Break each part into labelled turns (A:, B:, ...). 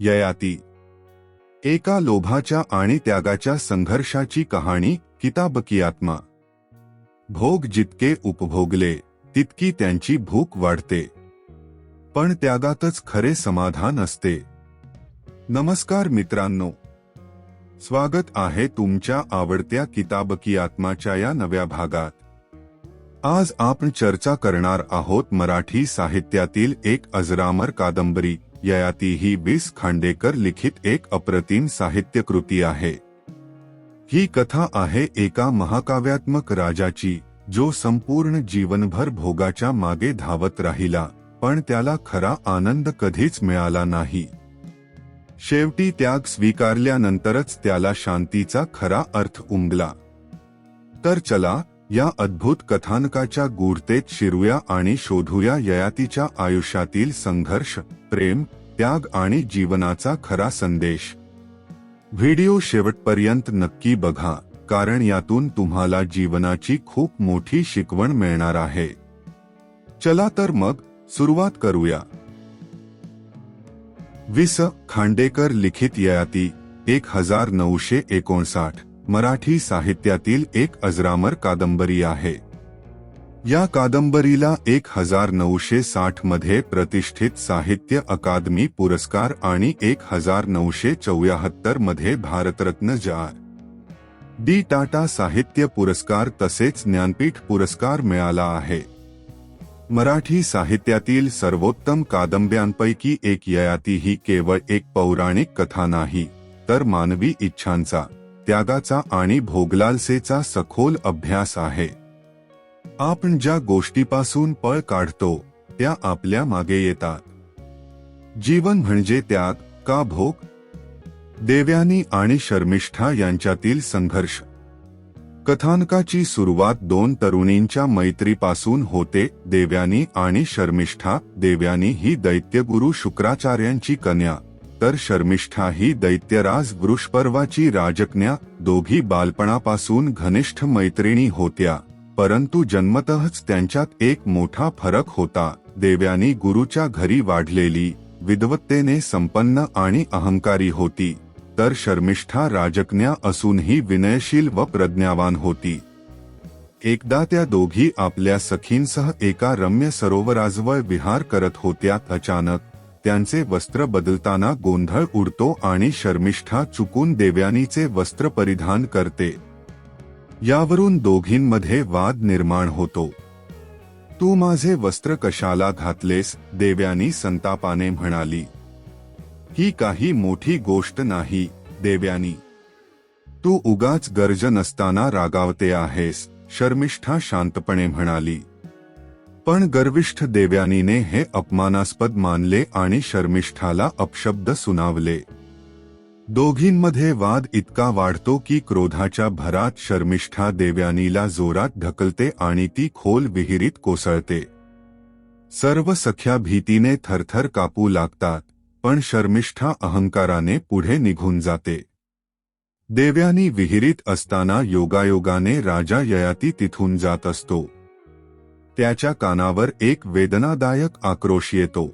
A: ययाती. एका लोभाच्या आणि त्यागाच्या संघर्षाची कहाणी किताबकी आत्मा भोग जितके उपभोगले तितकी त्यांची भूक वाढते. पण त्यागातच खरे समाधान असते. नमस्कार मित्रांनो. स्वागत आहे तुमच्या आवडत्या किताबकी आत्माच्या या नव्या भागात. आज आपण चर्चा करणार आहोत मराठी साहित्यातील एक अजरामर कादंबरी. ययाती ही बीस खांडेकर लिखित एक अप्रतिम साहित्यकृती आहे. ही कथा आहे एका महाकाव्यात्मक राजाची जो संपूर्ण जीवनभर भोगाच्या मागे धावत राहिला पण त्याला खरा आनंद कधीच मिळाला नाही. शेवटी त्याग स्वीकारल्यानंतरच त्याला शांतीचा खरा अर्थ उमगला. तर चला या अद्भुत कथानकाच्या गूढतेत शिरूया आणि शोधूया ययातीच्या आयुष्यातील संघर्ष प्रेम त्याग आणि जीवनाचा खरा संदेश. व्हिडिओ शेवटपर्यंत नक्की बघा कारण यातून तुम्हाला जीवनाची खूप मोठी शिकवण मिळणार आहे. चला तर मग सुरुवात करूया. विस खांडेकर लिखित ययाती एक हजार नऊशे एकोणसाठ. मराठी साहित्यातील एक अजरामर कादंबरी आहे. या कादंबरीला एक हजार नऊशे साठमध्ये प्रतिष्ठित साहित्य अकादमी पुरस्कार आणि एक हजार नऊशे चौऱ्याहत्तरमध्ये Bharat Ratna J R. D Tata साहित्य पुरस्कार तसेच ज्ञानपीठ पुरस्कार मिळाला आहे. मराठी साहित्यातील सर्वोत्तम कादंब्यांपैकी एक ययाती ही केवळ एक पौराणिक कथा नाही तर मानवी इच्छांचा. त्यागाचा आणि भोगलालसेचा सखोल अभ्यास आहे. आपण ज्या गोष्टीपासून पळ काढतो त्या आपल्या मागे येतात. जीवन म्हणजे त्याग का भोग? देव्यानी आणि शर्मिष्ठा यांच्यातील संघर्ष. कथानकाची सुरुवात दोन तरुणींच्या मैत्रीपासून होते देव्यानी आणि शर्मिष्ठा देव्यानी ही दैत्यगुरु शुक्राचार्यांची कन्या. तर शर्मिष्ठा ही दैत्यराज वृषपर्वाची राजकन्या दोघी बालपणापासून घनिष्ठ मैत्रिणी होत्या परंतु जन्मतःच त्यांच्यात एक मोठा फरक होता देव्यानी गुरुच्या घरी वाढलेली विद्वत्तेने संपन्न आणि अहंकारी होती तर शर्मिष्ठा राजकन्या असूनही विनयशील व प्रज्ञावान होती. एकदा त्या दोघी आपल्या सखींसह एका रम्य सरोवराजवळ विहार करत होत्या अचानक त्यांचे वस्त्र बदलताना गोंधळ उडतो आणि शर्मिष्ठा चुकून देव्यानीचे वस्त्र परिधान करते. यावरून दोघींमध्ये वाद निर्माण होतो. तू माझे वस्त्र कशाला घातलेस? देव्यानी संतापाने म्हणाली. ही काही मोठी गोष्ट नाही देव्यानी. तू उगाच गर्ज नसताना रागावते आहेस शर्मिष्ठा शांतपणे म्हणाली. पण गर्विष्ठ देव्यानीने हे अपमानास्पद मानले आणि शर्मिष्ठाला अपशब्द सुनावले. दोघींमध्ये वाद इतका वाढतो की क्रोधाच्या भरात शर्मिष्ठा देव्यानीला जोरात ढकलते आणि ती खोल विहिरीत कोसळते. सर्व सख्या भीतीने थरथर कापू लागतात पण शर्मिष्ठा अहंकाराने पुढे निघून जाते. देव्यानी विहिरीत असताना योगायोगाने राजा ययाती तिथून जात असतो. त्याच्या कानावर एक वेदनादायक आक्रोश येतो.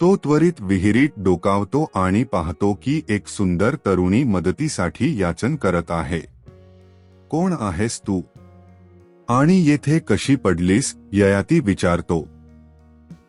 A: तो त्वरित विहिरीत डोकावतो आणि पाहतो की एक सुंदर तरुणी मदतीसाठी याचन करत आहे. कोण आहेस तू? आणि येथे कशी पडलीस? ययाती विचारतो.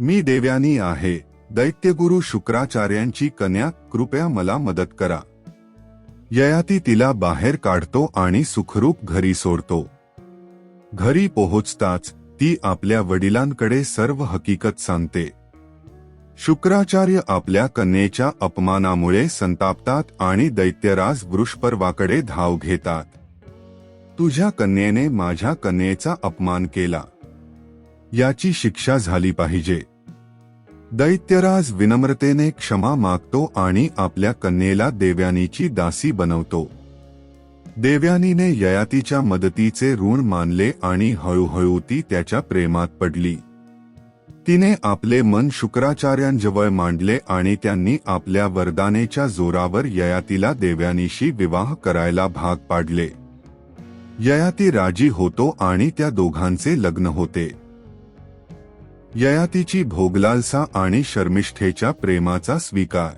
A: मी देव्यानी आहे. दैत्यगुरु शुक्राचार्यांची कन्या कृपया मला मदत करा. ययाती तिला बाहेर काढतो आणि सुखरूप घरी सोडतो. घरी पोहोचताच ती आपल्या वडिलांकडे सर्व हकीकत सांगते. शुक्राचार्य आपल्या कन्येच्या अपमानामुळे संतापतात आणि दैत्यराज वृषपर्वाकडे धाव घेतात. तुझ्या कन्येने माझ्या कन्येचा अपमान केला. याची शिक्षा झाली पाहिजे. दैत्यराज विनम्रतेने क्षमा मागतो आणि आपल्या कन्येला देव्यानीची दासी बनवतो. देव्यानीने ययातीच्या मदतीचे ऋण मानले आणि हळूहळू ती त्याच्या प्रेमात पडली. तिने आपले मन शुक्राचार्यांजवळ मांडले आणि त्यांनी आपल्या वरदानेच्या जोरावर ययातीला देव्यानीशी विवाह करायला भाग पाडले. ययाती राजी होतो आणि त्या दोघांचे लग्न होते. ययातीची भोगलालसा आणि शर्मिष्ठेच्या प्रेमाचा स्वीकार.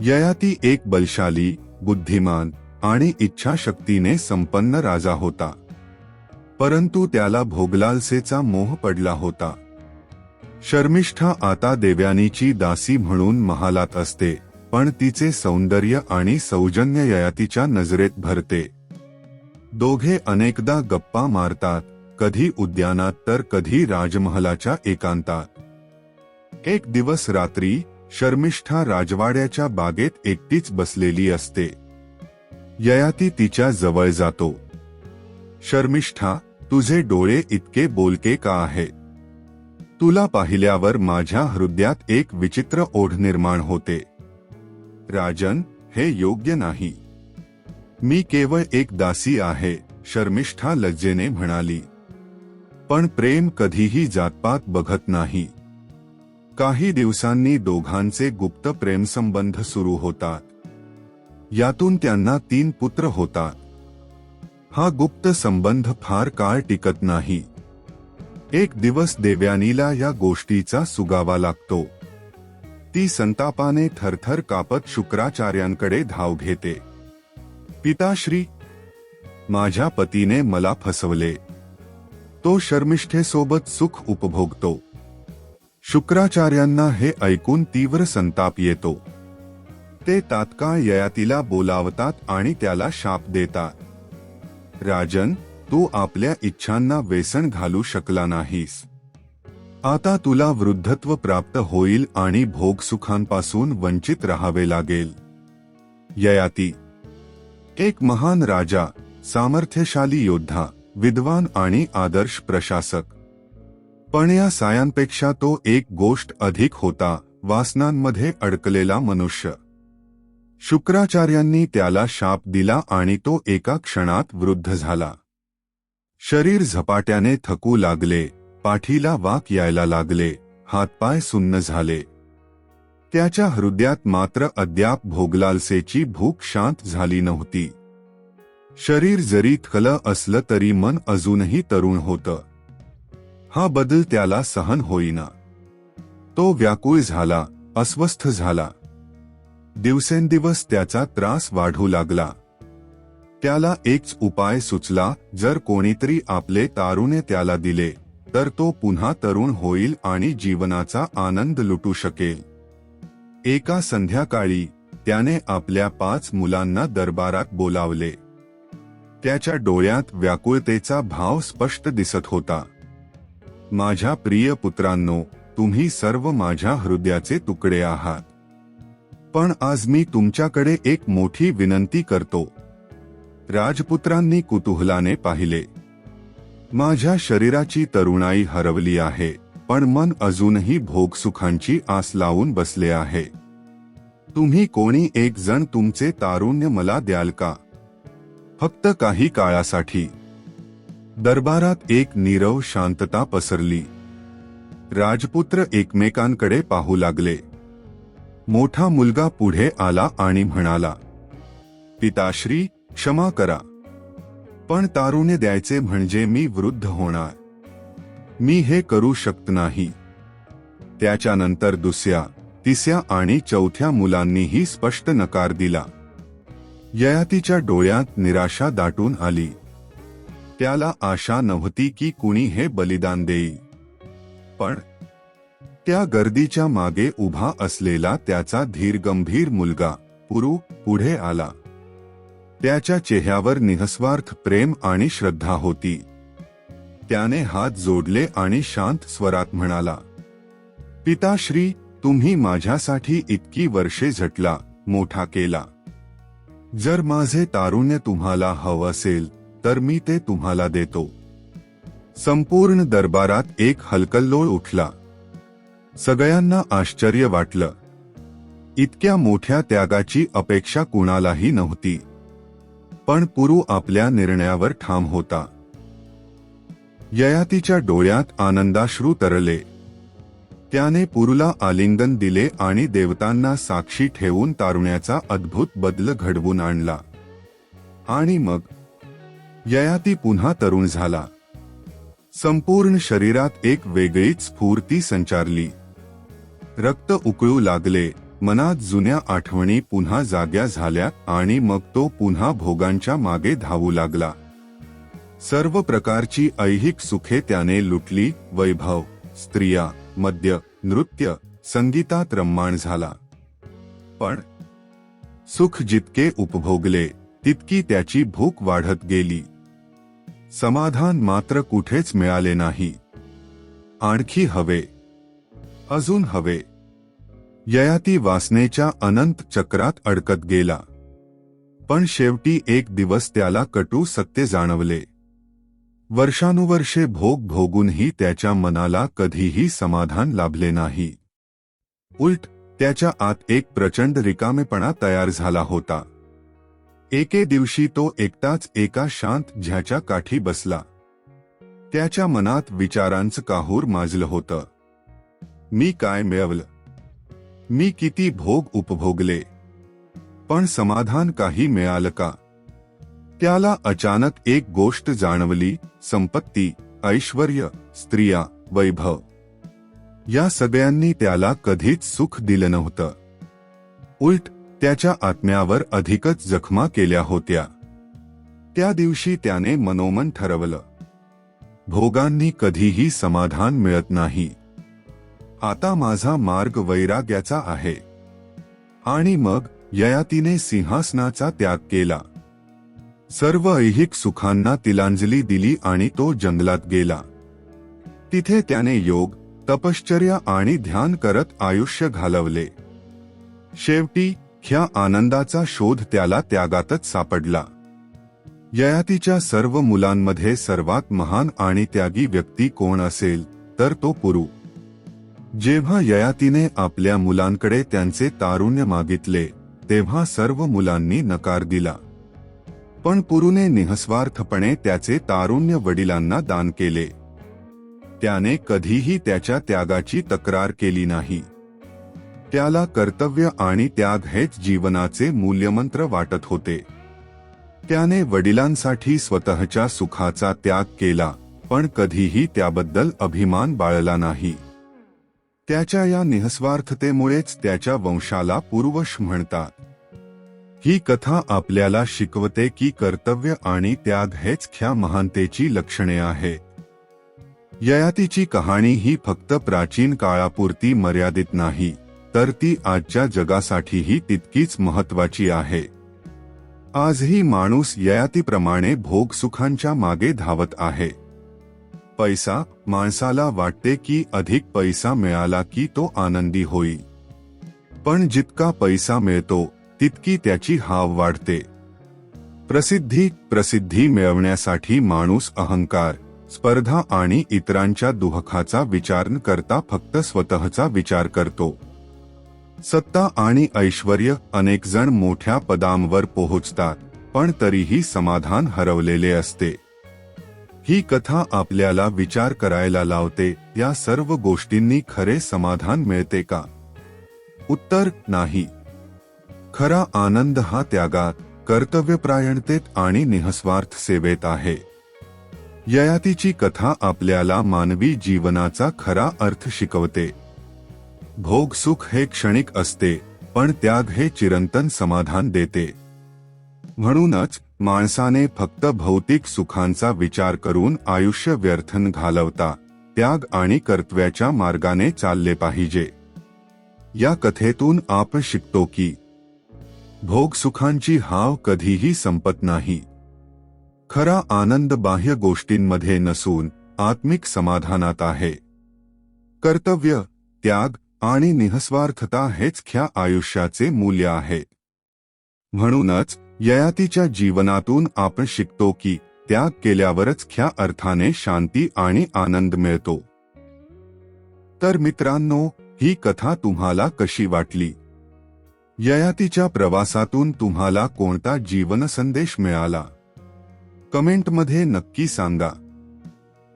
A: ययाती एक बलशाली बुद्धिमान आणि इच्छाशक्तीने संपन्न राजा होता. परंतु त्याला भोगलालसेचा मोह पडला होता. शर्मिष्ठा आता देव्यानीची दासी म्हणून महालात असते पण तिचे सौंदर्य आणि सौजन्य ययातीच्या नजरेत भरते. दोघे अनेकदा गप्पा मारतात कधी उद्यानात तर कधी राजमहलाच्या एकांतात. एक दिवस रात्री शर्मिष्ठा राजवाड्याच्या बागेत एकटीच बसलेली असते. ययाती तिच्या जवळ जातो. शर्मिष्ठा तुझे डोळे इतके बोलके का आहे? तुला पाहिल्यावर माझ्या हृदयात एक विचित्र ओढ निर्माण होते. राजन हे योग्य नाही. मी केवळ एक दासी आहे शर्मिष्ठा लज्जेने म्हणाली. पण प्रेम कधीही जातपात बघत नाही. काही दिवसांनी दोघांचे गुप्त प्रेमसंबंध सुरू होतात. यातून त्यांना तीन पुत्र होतात हा गुप्त संबंध फार काळ टिकत नाही. एक दिवस देव्यानीला या गोष्टीचा सुगावा लागतो. ती संतापाने थरथर कापत शुक्राचार्यांकडे धाव घेते. पिताश्री माझ्या पतीने मला फसवले. तो शर्मिष्ठेसोबत सुख उपभोगतो. शुक्राचार्यांना हे ऐकून तीव्र संताप येतो. ते तात्काळ ययातीला बोलावतात आणि त्याला शाप देतात. राजन तू आपल्या इच्छांना व्यसन घालू शकला नाहीस. आता तुला वृद्धत्व प्राप्त होईल आणि भोगसुखांपासून वंचित राहावे लागेल. ययाती. एक महान राजा सामर्थ्यशाली योद्धा विद्वान आणि आदर्श प्रशासक. पण या सायांपेक्षा तो एक गोष्ट अधिक होता वासनांमध्ये अडकलेला मनुष्य. शुक्राचार्यांनी त्याला शाप दिला आणि तो एका क्षणात वृद्ध झाला. शरीर झपाट्याने थकू लागले पाठीला वाक यायला लागले हातपाय सुन्न झाले. त्याच्या हृदयात मात्र अद्याप भोगलालसेची भूक शांत झाली नव्हती. शरीर जरी थकलं असलं तरी मन अजूनही तरुण होतं. हा बदल त्याला सहन होईना. तो व्याकुळ झाला अस्वस्थ झाला. दिवसेंदिवस त्याचा त्रास वाढू लागला. त्याला एकच उपाय सुचला जर कोणीतरी आपले तारुणे त्याला दिले तर तो पुन्हा तरुण होईल आणि जीवनाचा आनंद लुटू शकेल. एका संध्याकाळी त्याने आपल्या पाच मुलांना दरबारात बोलावले. त्याच्या डोळ्यात व्याकुळतेचा भाव स्पष्ट दिसत होता. माझ्या प्रिय पुत्रांनो तुम्ही सर्व माझ्या हृदयाचे तुकडे आहात. पण आज मी तुमच्याकडे एक मोठी विनंती करतो. राजपुत्रांनी कुतूहलाने पाहिले. माझ्या शरीराची तरुणाई हरवली आहे पण मन अजूनही भोगसुखांची आस लावून बसले आहे. तुम्ही कोणी एक जण तुमचे तारुण्य मला द्याल का? फक्त काही काळासाठी. दरबारात एक नीरव शांतता पसरली. राजपुत्र एकमेकांकडे पाहू लागले. मोठा मुलगा पुढे आला आणि म्हणाला पिताश्री क्षमा करा. पण तारुण्य द्यायचे म्हणजे मी वृद्ध होणार. मी हे करू शकत नाही. त्याच्यानंतर दुसऱ्या तिसऱ्या आणि चौथ्या मुलांनीही स्पष्ट नकार दिला. ययातीच्या डोळ्यात निराशा दाटून आली. त्याला आशा नव्हती की कुणी हे बलिदान देई पण त्या गर्दीच्या मागे उभा असलेला त्याचा धीरगंभीर मुलगा पुरू पुढे आला. त्याच्या चेहऱ्यावर निहस्वार्थ प्रेम आणि श्रद्धा होती. त्याने हात जोडले आणि शांत स्वरात म्हणाला पिताश्री तुम्ही माझ्यासाठी इतकी वर्षे झटला मोठा केला. जर माझे तारुण्य तुम्हाला हवं असेल तर मी ते तुम्हाला देतो. संपूर्ण दरबारात एक हलकल्लोळ उठला. सगळ्यांना आश्चर्य वाटलं. इतक्या मोठ्या त्यागाची अपेक्षा कुणालाही नव्हती. पण पुरू आपल्या निर्णयावर ठाम होता. ययातीच्या डोळ्यात आनंदाश्रू तरले. त्याने पुरूला आलिंगन दिले आणि देवतांना साक्षी ठेवून तारुण्याचा अद्भुत बदल घडवून आणला. आणि मग? ययाती पुन्हा तरुण झाला. संपूर्ण शरीरात एक वेगळीच स्फूर्ती संचारली. रक्त उकळू लागले. मनात जुन्या आठवणी पुन्हा जाग्या झाल्या आणि मग तो पुन्हा भोगांच्या मागे धावू लागला. सर्व प्रकारची ऐहिक सुखे त्याने लुटली. वैभव स्त्रिया मद्य नृत्य संगीतात रम्माण झाला. पण सुख जितके उपभोगले तितकी त्याची भूक वाढत गेली. समाधान मात्र कुठेच मिळाले नाही. आणखी हवे अजून हवे. ययाती वासनेच्या अनंत चक्रात अडकत गेला. पण शेवटी एक दिवस त्याला कटू सत्य जाणवले. वर्षानुवर्षे भोग भोगूनही त्याच्या मनाला कधीही समाधान लाभले नाही. उलट त्याच्या आत एक प्रचंड रिकामेपणा तयार झाला होता. एके दिवशी तो एकटाच एका शांत झ्याच्या काठी बसला. त्याच्या मनात विचारांचं काहूर माजलं होतं. मी काय मिळवलं? मी किती भोग उपभोगले? पण समाधान काही मिळालं का? त्याला अचानक एक गोष्ट जाणवली संपत्ती ऐश्वर स्त्रिया वैभव. या सगळ्यांनी त्याला कधीच सुख दिलं नव्हतं. उलट त्याच्या आत्म्यावर अधिकच जखमा केल्या होत्या. त्या दिवशी त्याने मनोमन ठरवलं. भोगांनी कधीही समाधान मिळत नाही. आता माझा मार्ग वैराग्याचा आहे. आणि मग ययातीने सिंहासनाचा त्याग केला. सर्व ऐहिक सुखांना तिलांजली दिली आणि तो जंगलात गेला. तिथे त्याने योग तपश्चर्या आणि ध्यान करत आयुष्य घालवले. शेवटी ह्या आनंदाचा शोध त्याला त्यागातच सापडला. ययातीच्या सर्व मुलांमध्ये सर्वात महान आणि त्यागी व्यक्ती कोण असेल तर तो पुरू. जेव्हा ययातीने आपल्या मुलांकडे त्यांचे तारुण्य मागितले तेव्हा सर्व मुलांनी नकार दिला. पण पुरुने निहस्वार्थपणे त्याचे तारुण्य वडिलांना दान केले. त्याने कधीही त्याच्या त्यागाची तक्रार केली नाही. त्याला कर्तव्य आणि त्याग हेच जीवनाचे मूल्यमंत्र वाटत होते. त्याने वडिलांसाठी स्वतःच्या सुखाचा त्याग केला पण कधीही त्याबद्दल अभिमान बाळला नाही. त्याच्या या निःस्वार्थतेमुळेच त्याच्या वंशाला पूर्वश म्हणतात. ही कथा आपल्याला शिकवते की कर्तव्य आणि त्याग हेच ख्या महानतेची लक्षणे आहे ययातीची कहाणी ही फक्त प्राचीन काळापुरती मर्यादित नाही तर ती आजच्या जगासाठीही तितकीच महत्वाची आहे. आजही माणूस ययातीप्रमाणे भोग सुखांच्या मागे धावत आहे. पैसा माणसाला वाटते की अधिक पैसा मिळाला की तो आनंदी होईल पण जितका पैसा मिळतो तितकी त्याची हाव वाढते. प्रसिद्धी प्रसिद्धी मिळवण्यासाठी माणूस अहंकार स्पर्धा आणि इतरांच्या दुहखाचा विचार न करता फक्त स्वतःचा विचार करतो. सत्ता आणि ऐश्वर अनेक जण मोठ्या पदांवर पोहोचतात पण तरीही समाधान हरवलेले असते. ही कथा आपल्याला विचार करायला लावते. या सर्व गोष्टींनी खरे समाधान मिळते का? उत्तर नाही. खरा आनंद हा त्यागात कर्तव्यप्रायणतेत आणि निःस्वार्थ सेवेत आहे. ययातीची कथा आपल्याला मानवी जीवनाचा खरा अर्थ शिकवते. भोग सुख हे क्षणिक असते पण त्याग हे चिरंतन समाधान देते. म्हणूनच माणसाने फक्त भौतिक सुखांचा विचार करून आयुष्य व्यर्थन घालवता त्याग आणि कर्तव्याच्या मार्गाने चालले पाहिजे. या कथेतून आपण शिकतो की भोग सुखांची हाव कधीही संपत नाही. खरा आनंद बाह्य गोष्टींमध्ये नसून आत्मिक समाधानात आहे. कर्तव्य त्याग आणि निःस्वार्थता हेच ख्या आयुष्याचे मूल्य आहे. म्हणूनच ययातीच्या जीवनातून आपण शिकतो की त्याग केल्यावरच ख्या अर्थाने शांती आणि आनंद मिळतो. तर मित्रांनो ही कथा तुम्हाला कशी वाटली? ययातीच्या प्रवासातून तुम्हाला कोणता जीवन संदेश मिळाला? कमेंटमध्ये नक्की सांगा.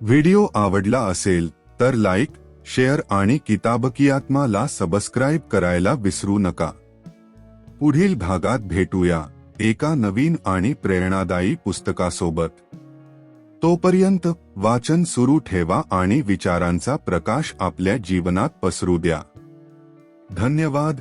A: व्हिडिओ आवडला असेल तर लाईक शेअर आणि किताबकियात्माला सबस्क्राईब करायला विसरू नका. पुढील भागात भेटूया. एका नवीन आणि प्रेरणादायी पुस्तकासोबत. तोपर्यंत वाचन सुरू ठेवा आणि विचारांचा प्रकाश आपल्या जीवनात पसरू द्या. धन्यवाद.